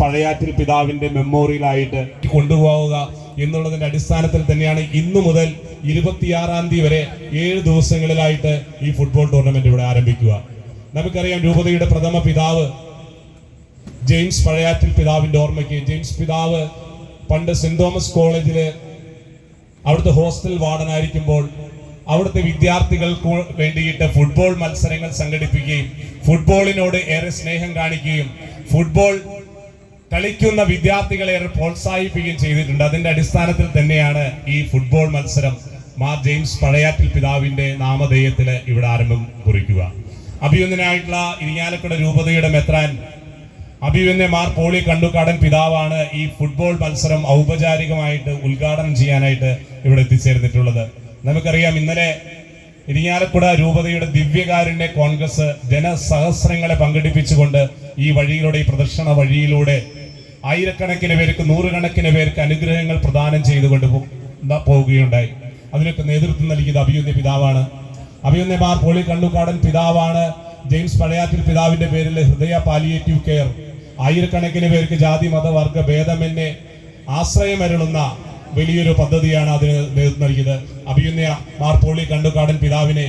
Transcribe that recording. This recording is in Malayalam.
പഴയാറ്റിൽ പിതാവിന്റെ മെമ്മോറിയലായിട്ട് കൊണ്ടുപോവുക എന്നുള്ളതിന്റെ അടിസ്ഥാനത്തിൽ തന്നെയാണ് ഇന്നു മുതൽ ഇരുപത്തിയാറാം തീയതി വരെ ഏഴ് ദിവസങ്ങളിലായിട്ട് ഈ ഫുട്ബോൾ ടൂർണമെന്റ് ഇവിടെ ആരംഭിക്കുക. നമുക്കറിയാം രൂപതയുടെ പ്രഥമ പിതാവ് ജെയിംസ് പഴയാറ്റിൽ പിതാവിന്റെ ഓർമ്മയ്ക്ക്. ജെയിംസ് പിതാവ് പണ്ട് സെന്റ് തോമസ് കോളേജിൽ അവിടുത്തെ ഹോസ്റ്റൽ വാർഡനായിരിക്കുമ്പോൾ അവിടുത്തെ വിദ്യാർത്ഥികൾക്ക് വേണ്ടിയിട്ട് ഫുട്ബോൾ മത്സരങ്ങൾ സംഘടിപ്പിക്കുകയും ഫുട്ബോളിനോട് ഏറെ സ്നേഹം കാണിക്കുകയും ഫുട്ബോൾ കളിക്കുന്ന വിദ്യാർത്ഥികളെ പ്രോത്സാഹിപ്പിക്കുകയും ചെയ്തിട്ടുണ്ട്. അതിന്റെ അടിസ്ഥാനത്തിൽ തന്നെയാണ് ഈ ഫുട്ബോൾ മത്സരം. മാർ ജെയിംസ് പഴയാറ്റിൽ പിതാവിന്റെ നാമധേയത്തിൽ ഇവിടെ ആരംഭം കുറിക്കുക. അഭിയുന്നനായിട്ടുള്ള ഇരിങ്ങാലക്കുട രൂപതയുടെ മെത്രാൻ അഭിയുന്നെ മാർ പോളി കണ്ടുകാടൻ പിതാവാണ് ഈ ഫുട്ബോൾ മത്സരം ഔപചാരികമായിട്ട് ഉദ്ഘാടനം ചെയ്യാനായിട്ട് ഇവിടെ എത്തിച്ചേർന്നിട്ടുള്ളത്. നമുക്കറിയാം ഇന്നലെ ഇരിങ്ങാലക്കുട രൂപതയുടെ ദിവ്യകാരുണ്യ കോൺഗ്രസ് ജനസഹസ്രങ്ങളെ പങ്കെടുപ്പിച്ചുകൊണ്ട് ഈ വഴിയിലൂടെ ഈ പ്രദർശന വഴിയിലൂടെ ആയിരക്കണക്കിന് പേർക്ക് നൂറുകണക്കിന് പേർക്ക് അനുഗ്രഹങ്ങൾ പ്രദാനം ചെയ്തുകൊണ്ട് പോവുകയുണ്ടായി. അതിനൊക്കെ നേതൃത്വം നൽകിയത് അഭിയുന്ന പിതാവാണ്. അഭിയുന്ന മാർ പോളി കണ്ണുകാടൻ പിതാവാണ്. ജെയിംസ് പഴയാത്തിൽ പിതാവിന്റെ പേരിൽ ഹൃദയ പാലിയേറ്റീവ് കെയർ. ആയിരക്കണക്കിന് പേർക്ക് ജാതി മത വർഗ ഭേദമെന്നെ ആശ്രയമരുളുന്ന വലിയൊരു പദ്ധതിയാണ് അതിന് നേതൃത്വം നൽകിയത്. അഭിയുന്യ മാർപ്പോളി കണ്ടുകാടൻ പിതാവിനെ